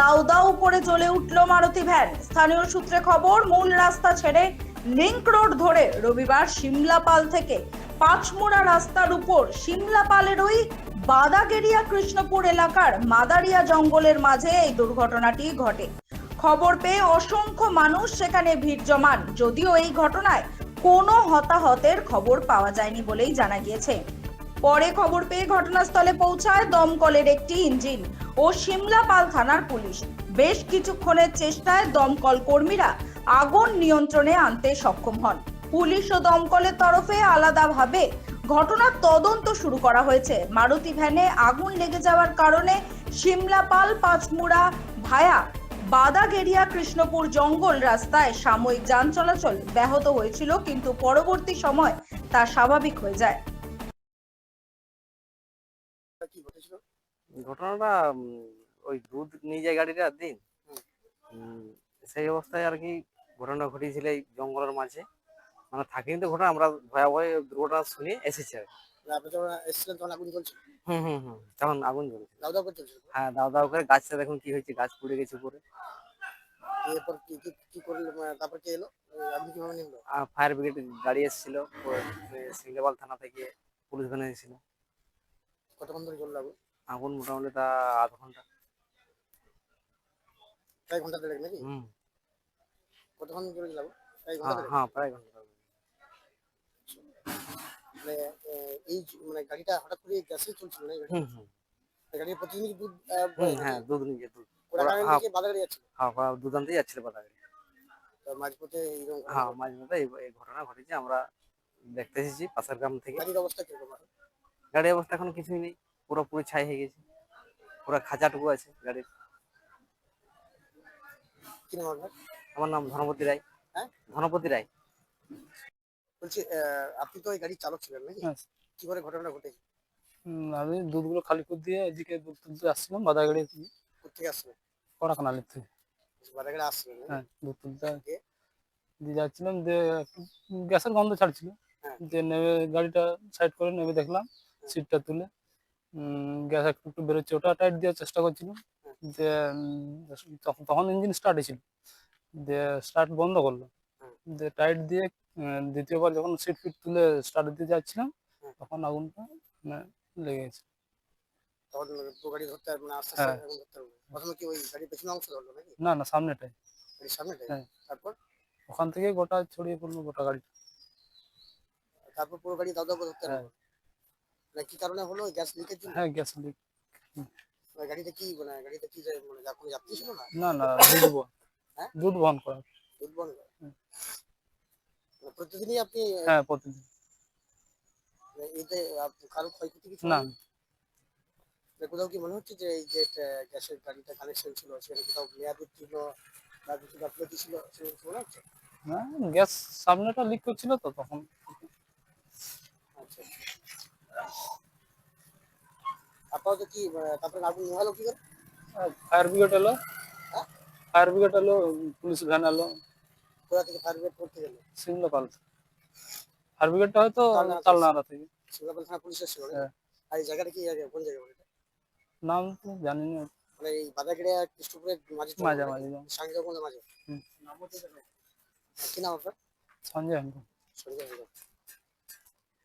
দাউ দাউ করে জ্বলে উঠল মারুতি ভ্যান। স্থানীয় সূত্রে খবর, মূল রাস্তা ছেড়ে লিংক রোড ধরে রবিবার সিমলাপাল থেকে পাঁচমোড়া রাস্তার উপর সিমলাপালের ওই বাদাগেরিয়া কৃষ্ণপুর এলাকার মাদারিয়া জঙ্গলের মাঝে এই দুর্ঘটনাটি ঘটে। খবর পেয়ে অসংখ্য মানুষ সেখানে ভিড় জমান, যদিও এই ঘটনায় কোনো হতাহতের খবর পাওয়া যায়নি বলেই জানা গিয়েছে। পরে খবর পেয়ে ঘটনাস্থলে পৌঁছায় দমকলের একটি ইঞ্জিন। ও সিমলাপাল থানার পুলিশ। বেশ কিছুক্ষণের চেষ্টায় দমকল কর্মীরা আগুন নিয়ন্ত্রণে আনতে সক্ষম হন। পুলিশ ও দমকলের তরফে আলাদাভাবে ঘটনার তদন্ত শুরু করা হয়েছে। মারুতি ভ্যানে আগুন লেগে যাওয়ার কারণে সিমলাপাল, পাঁচমুড়া ভায়া বাদাগেরিয়া কৃষ্ণপুর জঙ্গল রাস্তায় সাময়িক যান চলাচল ব্যাহত হয়েছিল, কিন্তু পরবর্তী সময় তা স্বাভাবিক হয়ে যায়। ঘটনাটা ওই দুধ নিয়ে যায় গাড়িটা দিন। সেই অবস্থায় আর কি ঘটনা ঘটেছিল এই জঙ্গলের মাঝে। মানে থাকিনি তো ঘটনা আমরা ভয়াবহ দুর্ঘটনা শুনে এসেছি আর হুম হুম হুম তখন আগুন জ্বলছে হ্যাঁ দাও দাও করে গাছটা দেখুন কি হয়েছে গাছ পুড়ে গেছে পুরো এরপর কি কি কি করল মানে তারপর কে এলো? আপনি কীভাবে নিলো ফায়ার ব্রিগেড গাড়ি এসেছিল সিঙ্গেবাল থানা থেকে পুলিশ ভ্যান এসেছিল। কতক্ষণ ধরে জ্বললো আগুন মোটামুটি তা আধ ঘণ্টা। প্রায় ঘণ্টা দেড়েক নাকি? হুম। কতক্ষণ ধরে প্রায় ঘণ্টা হ্যাঁ হ্যাঁ প্রায় ঘণ্টা মানে এই মানে গাড়িটা হঠাৎ করে গ্যাসে চলছিল না হুম হুম। গাড়ির প্রতিদিন দুধ হ্যাঁ দুধ নিয়ে দুধ। হ্যাঁ। যাচ্ছিল হ্যাঁ দুধ যাচ্ছিল মাঝপথে এইরকম হ্যাঁ। এই এই ঘটনা ঘটেছে। আমরা দেখতে এসেছি পাশের গ্রাম থেকে। গাড়ির অবস্থা কীরকম গাড়ির অবস্থা এখন কিছুই নেই। পুরোপুরি ছাই হয়ে গেছে। পুরো খাঁচাটুকু আছে গাড়ির। কি নাম আমার নাম ধনপতি রায়। হ্যাঁ? ধনপতি রায়। বলছি আপনি তো ওই গাড়ির চালক ছিলেন নাকি? হ্যাঁ। কি করে ঘটনাটা ঘটেছে? আমি দুধগুলো খালি করে দিয়ে এদিকে দুধ তুলতে আসছিলাম বাদাগাড়ি কোথেকে আসছিলেন কড়া কানালির থেকে বাধা গাড়ি আসছিলেন হ্যাঁ দুধ তুলতে দিয়ে? দিয়ে? যাচ্ছিলাম দিয়ে একটু গ্যাসের গন্ধ ছাড়ছিল। হ্যাঁ। দিয়ে নেমে গাড়িটা সাইড করে নেমে দেখলাম সিটটা তুলে। গ্যাস একটু একটু বেরোচ্ছে ওটা টাইট দেওয়ার চেষ্টা করছিলাম। যে তখন তখন ইঞ্জিন স্টার্ট ছিল দিয়ে স্টার্ট বন্ধ করল। দিয়ে টাইট দিয়ে দ্বিতীয়বার যখন সিট ফিট তুলে স্টার্ট দিতে যাচ্ছিলাম। তখন আগুনটা মানে লেগে গেছে না না সামনেটাই হ্যাঁ। তারপর ওখান থেকে গোটা ছড়িয়ে পড়ল গোটা গাড়ি তারপর পুরো গাড়ি করে ধরতে হ্যাঁ। মানে কি কারণে হলো? গ্যাস লিকের জন্য? হ্যাঁ গ্যাস লিক গাড়িতে কি মানে গাড়িতে কি যায় মানে যা- কোনো যাত্রী ছিল না? না না দুধ বহন। হ্যাঁ? দুধ বহন করা। দুধ হুম। মানে প্রতিদিনই আপনি হ্যাঁ প্রতিদিন। মানে এতে কারও ক্ষয়ক্ষতি কিছু না। মানে কোথাও কি মনে হচ্ছে যে এই যে গ্যাসের গাড়িটা কানেকশন ছিল সেখানে কোথাও মেয়াদ উত্তীর্ণ বা কিছু গাফলতি ছিল সেরকম মনে হচ্ছে? না গ্যাস সামনেটা লিক করছিল তো তখন। আচ্ছা। আপাতত কি তারপরে আগুন নেওয়ালো কি করে? ফায়ার ব্রিগেড এলো। হ্যাঁ? ফায়ার ব্রিগেড এলো পুলিশ ভ্যান এলো। কোথা থেকে ফায়ার ব্রিগেড করতে গেল সিমলাপাল ফায়ার ব্রিগেডটা হয়তো তালনাড়া থেকে। থেকে থানা পুলিশ এসেছিল হ্যাঁ। আর এই জায়গাটা কি জায়গা কোন জায়গা বলে নাম তো জানি না মানে এই বাদাগড়িয়া কৃষ্ণপুরের মাঝে তো মাঝামাঝি সাংজাগঞ্জের মাঝে হুম। কি নাম আপনার? সঞ্জয় হেমব্রম। সঞ্জয় হেমব্রম।